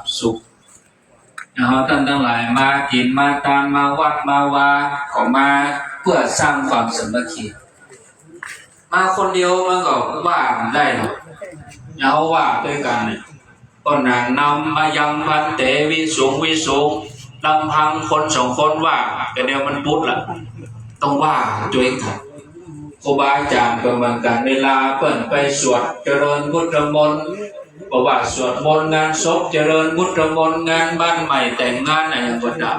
บสุขนะฮะท่านทั้งหลายมากินมาตามมาวัดมาวาขอมาเพื่อสร้างความสมัคคีมาคนเดียวมันก็ว่าได้หรอกเอาว่าด้วยกันเนี่ยก็นางนำมายังวันเตวิสุงวิสุงลำพังคนสองคนว่าแต่เดียวมันปุ๊ดละต้องว่าตัวเองค่ะครูบาอาจารย์ประมาณการเวลาเปิ่นไปสวดเจริญพุทธมนต์ บอกว่าสวดมนต์งานศพเจริญพุทธมนต์งานบ้านใหม่แต่งงานอะไรก็ได้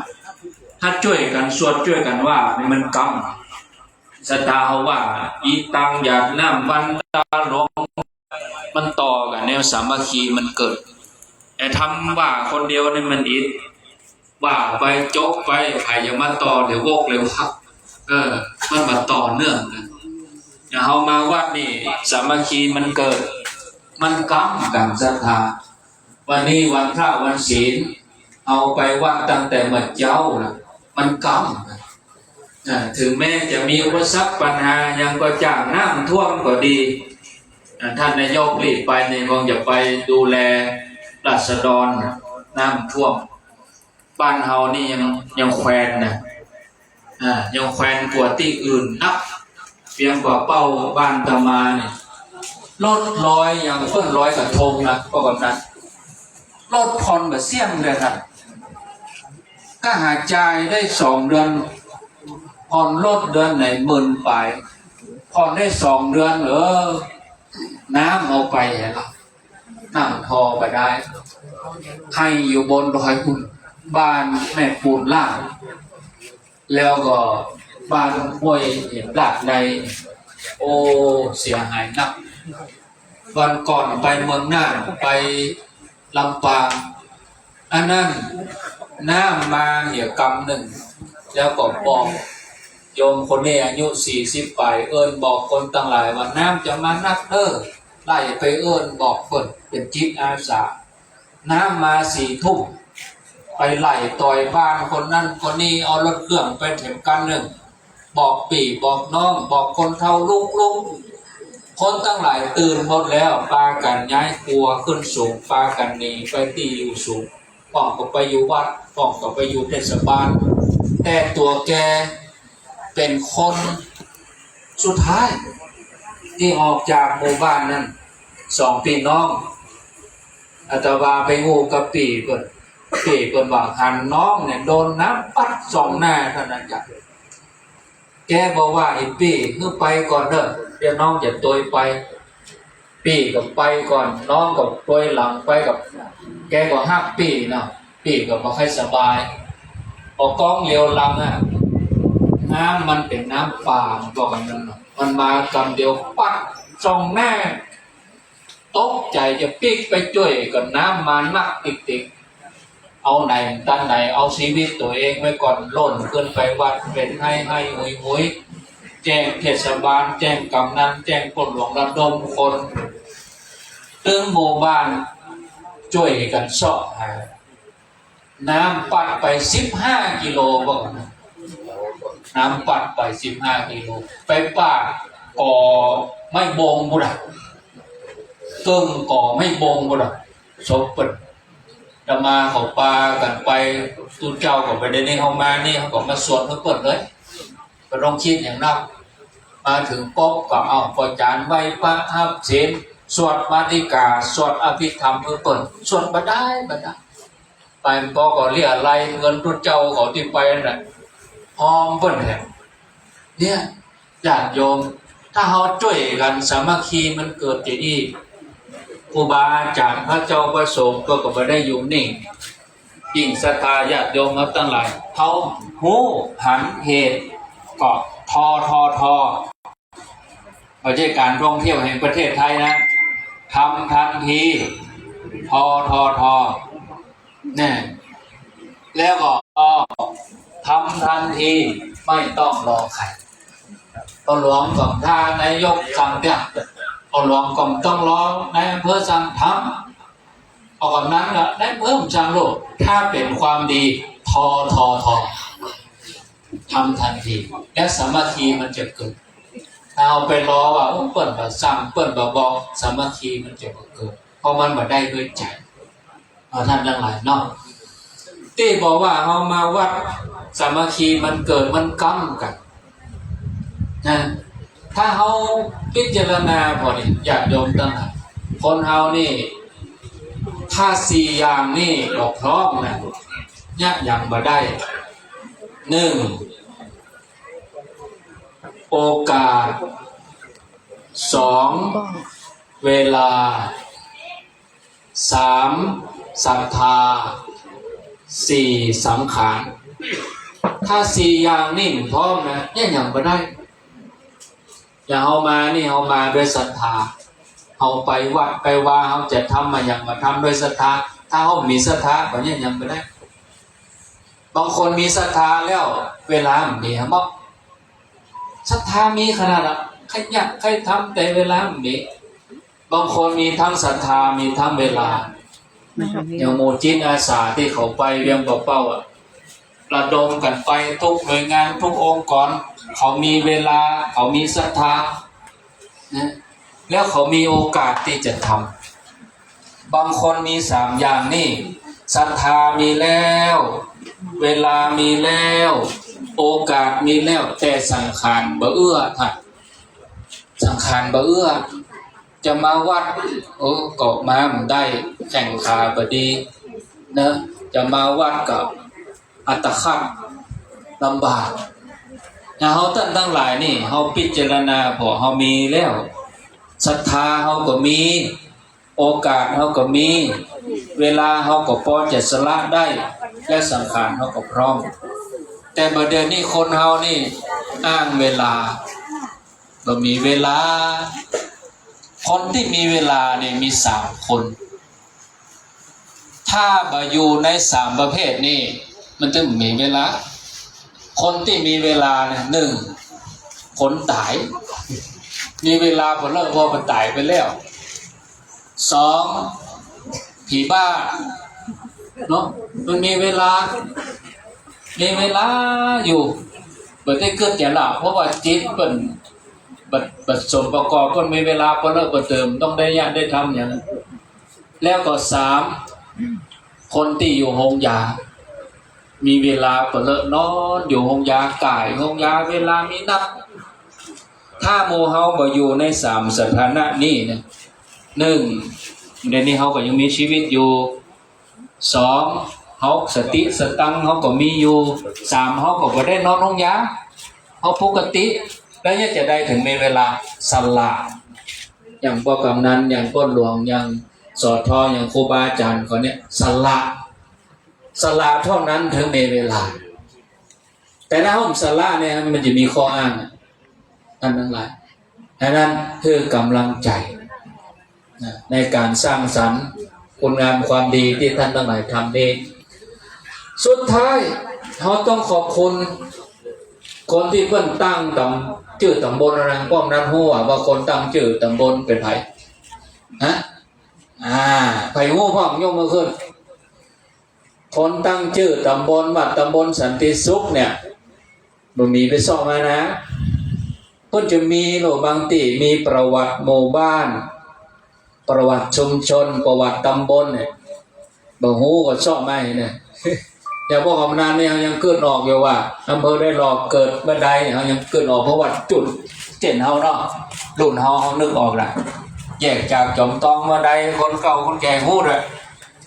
ถ้าช่วยกันสวดช่วยกันว่านี่มันกรรมสตาเขาว่าอีตังหยาดน้ำวันตาหลงมันต่อกันแนวสามัคคีมันเกิดไอ้ทำว่าคนเดียวนี่มันอิดว่าไปโจกไปใครจะมาต่อเดี๋ยวโวกเร็วครับเออมันมาต่อเนื่องกันเอามาวัดนี่สามัคคีมันเกิด มันกรรมกับศรัทธาวันนี้วันพระวันศีล เอาไปวัดตั้งแต่เมื่อเจ้านะมันกรรมนะถึงแม้จะมีอุปสรรคปัญหายังก็จ้างน้ำท่วมก็ดีท่านนายกรีบไปในคงจะไปดูแลราษฎรน้ำท่วม บ้านเฮานี่ยังยังแควนนะยังแควนกว่าที่อื่นนับเพียงกว่าเป้าบ้านตามาเนี่ย รถลอยอย่างเพิ่นลอยกระทงนะก็แบบนั้นรถผ่อนแบบเสี่ยงเลยครับก็หาจ่ายได้สองเดือนผ่อนรถเดือนไหนหมื่นไปผ่อนได้สองเดือนเออน้ำเอาไปเหรอน้ำทอไปได้ให้อยู่บนดอยคุณบ้านแม่ปูนล่าง แล้วก็บ้านห้วยเห็นหลักใน โอเสียหายหนัก วันก่อนไปเมืองน่านไปลำปางอันนั้นน้ำมาเหี่ยกำหนึ่ง แล้วก็บอกโยมคนนี้อายุสี่สิบไปเอิญบอกคนตั้งหลายว่าน้ำจะมานักเด้อไล่ไปเอิญบอกเปิดเป็นจิตอาสา น้ำมาสี่ทุ่มไปไล่ต่อยบ้านคนนั้นคนนี้เอารถเครื่องไปเข็มกันหนึ่ง บอกปีบอกน้องบอกคนเท่าลุกลุก คนตั้งหลายตื่นหมดแล้วปากันย้ายครัวขึ้นสูงปากันหนีไปที่อยู่สูงป้องก็ไปอยู่วัดป้องก็ไปอยู่เทศบาลแต่ตัวแกเป็นคนสุดท้าย ที่ออกจากหมู่บ้านนั้นสองพี่น้องอาตวาไปงูกับปีเปิดปีเปิดว่าหันน้องเนี่ยโดนน้ำปัดสองหน้าเท่านั้นจ้ะแกบอกว่าไอ้ปี้เมื่อไปก่อนเด้อ ดี๋ยวน้องจะตัวไป ปีกับไปก่อนน้องกับตัวหลังไปกับ แกก็ห้าปีเนาะปี้ก็บ่ค่อยสบายพอกล้องเลียวหลังอะน้ำมันเป็นน้ำป่ามันบอกกันนั่นเนาะมันมากำเดียวปัดส่องหน้าตกใจจะปีกไปช่วยกับน้ำมานักติกติกๆเอาไหนตั้งไหนเอาชีวิตตัวเองไว้ก่อนล่นขึ้นไปวัดเป็นให้ให้หุยหุย แจ้งเทศบาล แจ้งกำนันแจ้งคนหลวงระดมคนตึงหมู่บ้านช่วยกันสาะหาน้ำปัดไปสิบห้ากิโลบอกนะน้ำปัดไปสิบห้ากิโล ไปป่าก่อไม่บงบุระตึงก่อไม่บงบุระศพเปิดจะมาเขาปลากันไปตูเจ้าก็ไปได้นี่เขามานี่เขาก็มาสวดเขาเปิดเลย ก็ต้องคิดอย่างนั้นมาถึงป๊บก็เอาปจานไว้พระอับเสนสวดมาติกา สวดอภิธรรมเพื่อเปิดสวดมาได้มาได้ไปปอก็เรียกอะไรเงินทุนเจ้าเขาที่ไปนั่นแหละพร้อมเปิ้นแหละเนี่ยญาติโยม ถ้าเขาช่วยกันสามัคคีมันเกิดที่นี่ครูบาอาจารย์พระเจ้าประสงค์ก็ก็ไม่ได้อยู่นิ่งยิ่งศรัทธาญาติโยมครับตั้งหลายเขาหูหันเหตุ ก็ทอทอทอไม่ใช่การท่องเที่ยวแห่งประเทศไทยนะทำทันทีทอทอทอเนี่ยแล้วก็ทำทันทีไม่ต้องรอใครก็หลวงกับท่านายกสั่งเนี่ยเอาหลวงก็ต้องรอในอำเภอสั่งทำเอาก่อนนั้นละได้เพิ่มจังโลกถ้าเป็นความดีทอทอทอ ทำทันที และสมัคคีมันจะเกิดถ้าเอาไปรอว่าเอ้อเปิ้นแบบสั่งเปิ้นแบบบอกสมัคคีมันจะเกิดเพราะมันมาได้ด้วยใจเอาท่านทั้งหลายเนาะที่บอกว่าเอามาวัดสามัคคีมันเกิดมันกั้มกันนะถ้าเขาพิจารณาพอนี่อยากโยมตั้งคนเฮานี่ ถ้าสี่อย่างนี่บอกพร้อมนะยากอย่างมาได้หนึ่ง โอกาสสองเวลาสามศรัทธาสี่สังขารถ้าสี่อย่างนี่พร้อมนะเนี่ยอย่างมาได้อย่างเอามานี่เอามาด้วยศรัทธาเอาไปวัดไปว่าเขาจะทำมาอย่างมาทำด้วยศรัทธาถ้าเขามีศรัทธาก็เนี่ยยังไม่ได้ บางคนมีศรัทธาแล้ว เวลามันดีครับบอก ศรัทธามีขนาดอะใครอยากใครทำแต่เวลามันดีบางคนมีทั้งศรัทธามีทั้งเวลา อย่างโมจินอาสาที่เขาไปเวียงเป้าอะระดมกันไปทุกหน่วยงานทุกองค์กร เขามีเวลา เขามีศรัทธานะแล้วเขามีโอกาสที่จะทำบางคนมีสามอย่างนี่ศรัทธามีแล้ว เวลามีแล้ว โอกาสมีแล้วแต่สังขารบ่เอื้อท่านสังขารบ่เอื้อ จะมาวัด โอ้ก็มามันได้แข่งขาบดีเนอะจะมาวัดกับอัตคัดลำบากนะเฮาตั้งทั้งหลายนี่เฮาพิจารณาพอเฮามีแล้วศรัทธาเฮาก็มี โอกาสเฮาก็มี เวลาเฮาก็พอจะสละได้ และสังขารเฮาก็พร้อม แต่บัดเดี๋ยวนี้คนเฮานี่อ้างเวลาบ่มีเวลา คนที่มีเวลาเนี่ยมีสามคน ถ้าบาอยู่ในสามประเภทนี่มันจะมีเวลา คนที่มีเวลาเนี่ยหนึ่งคนตาย มีเวลาผลเลิกพอมันตายไปแล้วสองผีบ้าเนาะมันมีเวลา มีเวลาอยู่เปิดได้เกิดแก่ละเพราะว่าจิตเป็นบัดบัดสมประกอบก็มีเวลาพอเลิกก็เติมต้องได้ยะได้ทำอย่างนั้นแล้วก็สามคนที่อยู่โรงยา มีเวลาเปิดเลิกนอนอยู่โรงยากายโรงยาเวลามีนับถ้าโมเฮาบ่อยู่ในสามสถานะนี้เนี่ยหนึ่งเดี๋ยวนี้เฮาก็ยังมีชีวิตอยู่สอง เฮาสติสตังเฮาก็มีอยู่สามเฮาก็บ่ได้นอนโรงยาเฮาปกติ แล้วยังจะได้ถึงในเวลาสละอย่างพ่อกำนันอย่างพ่อหลวงอย่างสอทออย่างครูบาอาจารย์เขาเนี่ยสละสละเท่านั้นถึงในเวลา แต่ถ้าห้องสละเนี่ยมันจะมีข้ออ้างท่านทั้งหลายดังนั้นคือกำลังใจในการสร้างสรรค์คุณงามความดีที่ท่านทั้งหลายทำนี้ สุดท้ายเราต้องขอบคุณ คนที่เพิ่นตั้งตำชื่อตำบลอะไรป้อมนั้นหัวว่าคนตั้งชื่อตำบลเป็นไผ่ฮะอ่าไผ่หูพ่อมยกมือขึ้น คนตั้งชื่อตำบลว่าตำบลสันติสุขเนี่ยบ่มีไปสอบมานะเพิ่นจะมีโลบางตีมีประวัติหมู่บ้าน ประวัติชุมชน ประวัติตำบลเนี่ยบ่ฮู้ก็สอบมาเนี่ย อย่างพวกกำนันเนี่ยยังเกิดออกอยู่ว่าอำเภอได้หลอกเกิดเมื่อใดเนี่ยยังเกิดออกเพราะว่าจุดเจ็ดเฮาเนาะรุ่นเฮาเฮานึกออกละแยกจากจอมตองเมื่อใดคนเก่าคนแก่พูดเลย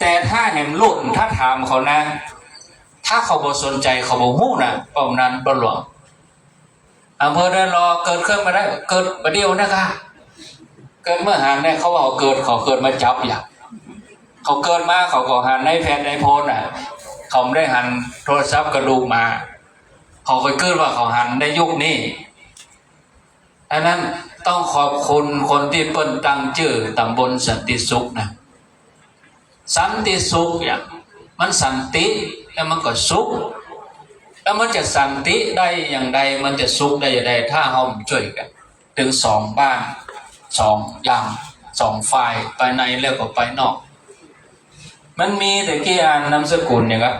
แต่ถ้าแห่งรุ่นถ้าถามเขานะ ถ้าเขาบ่สนใจเขาบ่ฮู้นะป้อมนั้นบ่หลวงอำเภอได้รอเกิดขึ้นมาได้เกิดประเดียวนะคะเกิดเมื่อหานเนี่ยเขาบอกเกิดเขาเกิดมาจับอย่างเขาเกิดมาเขาก็หันในแฟนในโพนอะ เขาไม่ได้หันโทรศัพท์กระดูกมา เขาเคยเกิดว่าเขาหันในยุคนี้อันนั้นต้องขอบคุณคนที่เปิ้นตั้งชื่อตำบลสันติสุขนะสันติสุขอย่างมันสันติแล้วมันก็สุข แล้วมันจะสันติได้อย่างใดมันจะสุขได้อย่างใดถ้าเราช่วยกัน ถึงสองบ้านสองอย่างสองฝ่ายไปในแล้วก็ไปนอก มันมีแต่กี่อ่านนามสกุลเนี่ยครับ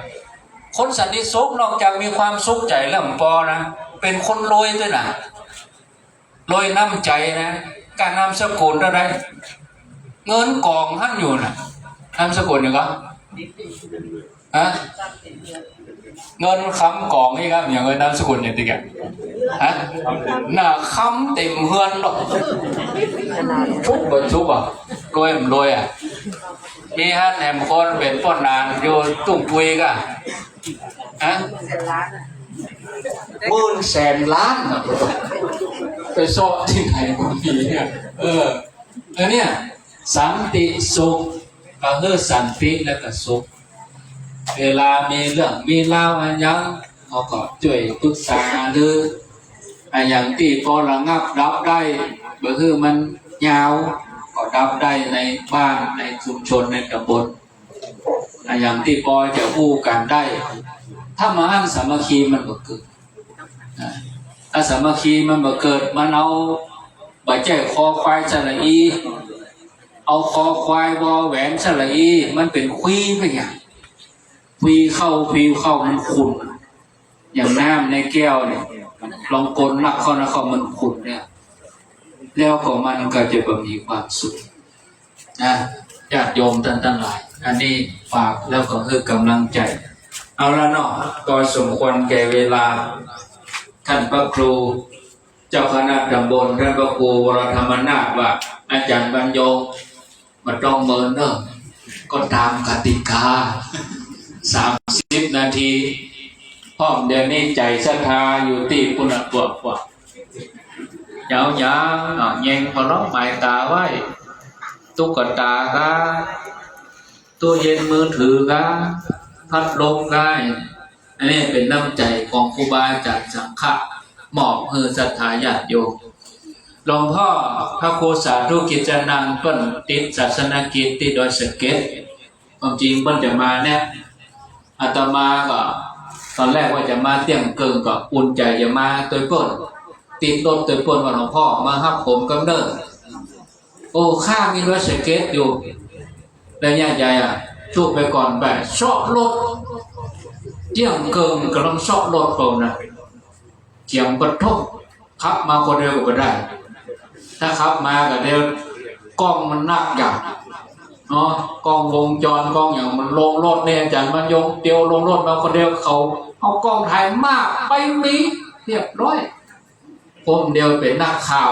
คนสันติสุขนอกจากมีความสุขใจแล้วปอนะเป็นคนรวยด้วยนะรวยน้ำใจนะ การนามสกุลอะไรเงินกองท่านอยู่นะนามสกุลเนี่ยครับฮะเงินคำกองนี่ครับอย่างเงินนามสกุลเนี่ยติแกฮะหน้าคำเต็มเฮือนหรอกชุบบ่ชุบอะรวยมรวยอะ มีฮันแหมคนเป็นป้อนนานอยู่ตุ้งปุยกะฮะหมื่นแสนล้านอะไปซ่อที่ไหนก็มีเนี่ยเออแล้วเนี่ยสันติสุขก็คือสันติและก็สุขเวลามีเรื่องมีเล่าวอันยังเขาก็ช่วยปรึกษาหรืออันอย่างที่พอระงับรับได้ก็คือมันยาว ก็รับได้ในบ้านในชุมชนในตำบลอย่างที่พอยจะอู้กันได้ ถ้ามาอันสามัคคีมันก็เกิดถ้าสามัคคีมันบ่เกิดมันเอาบาแจ้คอควายสระอี เอาคอควายวอแหวนสระอี มันเป็นคุยไปอย่างฟีเข้าฟีเข้ามันขุนอย่างน้ำในแก้วเนี่ยลองกลนักเข้านะเข้ามันขุนเนี่ย แล้วก็มันก็จะมีความสุขนะญาติโยมท่านทั้งหลาย อันนี้ฝากแล้วก็คือกำลังใจ เอาละเนาะก็สมควรแก่เวลา ท่านพระครู เจ้าคณะตำบลท่านพระครูวรธรรมนาถว่า อาจารย์บรรยงมาต้องเมินเนอะก็ตามกติกาสามสิบนาทีพร้อมเดี๋ยวนี้ใจศรัทธาอยู่ที่ปุณปวกปวก ยาวยาวเย็งพอร้องหมายตาไว้ ตุ๊กตากาตู้เย็นมือถือกาพัดลมกาอันนี้เป็นน้ำใจของครูบาอาจารย์สังฆะหมอบเฮือศรัทธาญาติโยมหลวงพ่อพระครูสาธุกิจนังเปิ้นติดศาสนกิจที่ดอยสเก็ดความจริงเปิ้นจะมาเนี่ยอาตมาก็ ตอนแรกว่าจะมาเตี้ยงเกิงก็อุ่นใจจะมาตัวเปิด ติดรถตัวเปิดว่าหลวงพ่อมาฮับผมกำเนิดโอ้ข้ามีรถสเก็ตอยู่แล้วญาติใหญ่อะชุบไปก่อนแบบชาะรถเตี้ยงเกิงกำลังชาะรถเปล่านะเสียงกระทบขับมาคนเดียวก็ได้ ถ้าขับมาก็เดียวกล้องมันนักอย่างเนาะกล้องวงจรกล้องอย่างมันลงรถเนี่ยอาจารย์มันยงเตียวลงรถมาคนเดียวเขาเอากล้องถ่ายมากไปมีเรียบร้อย ผมเดียวเป็นนักข่าว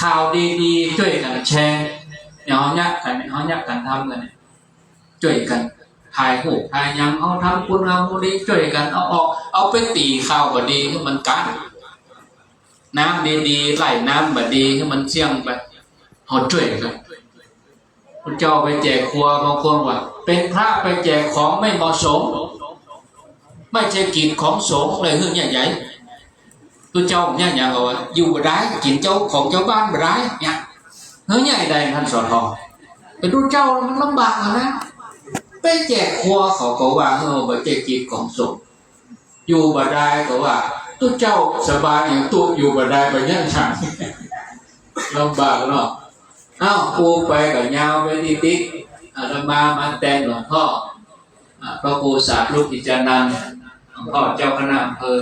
ข่าวดีๆช่วยกันแชร์อย่างเขายักกันเนี่ยเขายักกันทำกันช่วยกันถ่ายหูถ่ายยังเอาทำคุณเอาคนนี้ช่วยกันเอาออกเอาไปตีข่าวบดีให้มันกันน้ำดีๆไหลน้ำบดีให้มันเสี่ยงไปเขาช่วยกันพระเจ้าไปแจกครัวบางคนว่า เป็นพระไปแจกของไม่เหมาะสม ไม่ใช่กินของสงฆ์เลยเรื่องใหญ่ๆ ตัวเจ้าเนี่ยอย่างว่าอยู่บ่ได้กินเจ้าของเจ้าบ้านบ่ได้เนี่ยเฮ้ยใหญ่ใดท่านสอนทองไปดูเจ้ามันลำบากนะไปแจกครัวเขาก็ว่าเออบ่ใช่กินของสงอยู่บ่ได้ก็ว่าตัวเจ้าสบายอย่างตัวอยู่บ่ได้ไปยังฉันลำบากเนาะเอ้าปูไปกับยาวไปที่ติ๊กอาตมามาแต่งหลวงพ่อพระครูสาธุกิจานันหลวงพ่อเจ้าคณะอำเภอ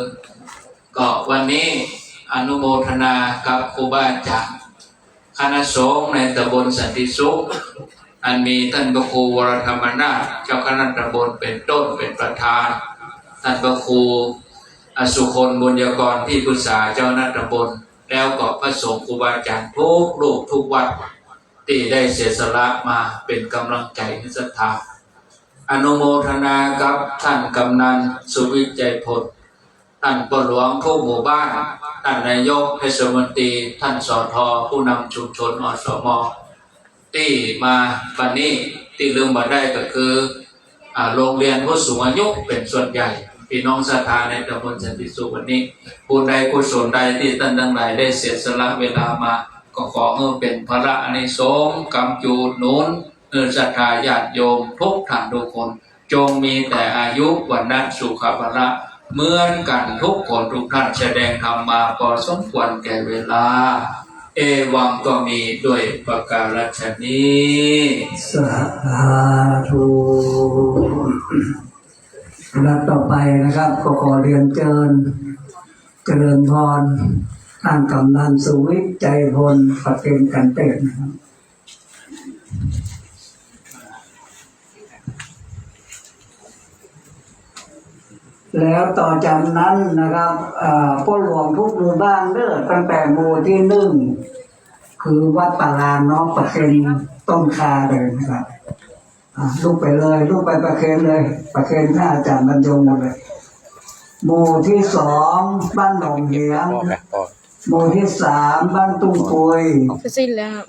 ก็วันนี้อนุโมทนากับครูบาอาจารย์คณะสงฆ์ในตำบลสันติสุข อันมีท่านพระครูวรธรรมนาเจ้าคณะตำบลเป็นต้นเป็นประธาน ท่านพระครูอสุคนบุญยกรที่ปรึกษาเจ้าหน้าตำบลแล้วก็พระสงฆ์ครูบาอาจารย์ทุกรูปทุกวัดที่ได้เสียสละมาเป็นกำลังใจให้ศรัทธาอนุโมทนากับท่านกำนันสุวิจัยพล ท่านปหลวงทุกหมู่บ้าน ท่านนายกเทศมนตรี ท่านสอทอผู้นำชุมชนอสมที่มาวันนี้ที่ลืมมาได้ก็คืออโรงเรียนผู้สูงอายุเป็นส่วนใหญ่พี่น้องศรัทธาในตำบลสันติสุขวันนี้ผู้ใดกุศลใดที่ท่านทั้งหลายได้เสียสละเวลามา ก็ขอให้เป็นพระอนิสงส์กำจูดนุนเออศรัทธาญาติโยมทุกท่านทุกคน จงมีแต่อายุวันนั้นสุขภาระ เหมือนกันทุกคนทุกท่านแสดงธรรมมาพอสมควรแก่เวลา เอวังก็มีด้วยประการฉนี้สาธุและต่อไปนะครับก็ขอเรียนเชิญเจริญพรท่านกำนันสุวิทย์ใจพลประเกณกันเตศนะครับ แล้วต่อจากนั้นนะครับอ่าพ่อหลวงทุกหมู่บ้านเด้อตั้งแต่หมู่ที่หนึ่งคือวัดป่าลานเนาะประเคนต้นคาเลยนะครับอ่าลูกไปเลยลูกไปประเคนเลย ประเคนท่าอาจารย์บรรจงหมดเลย หมู่ที่สองบ้านหนองเหียงพอไหมพอหมู่ที่สามบ้านตุ้งปุยจะสิ้นแล้วครับ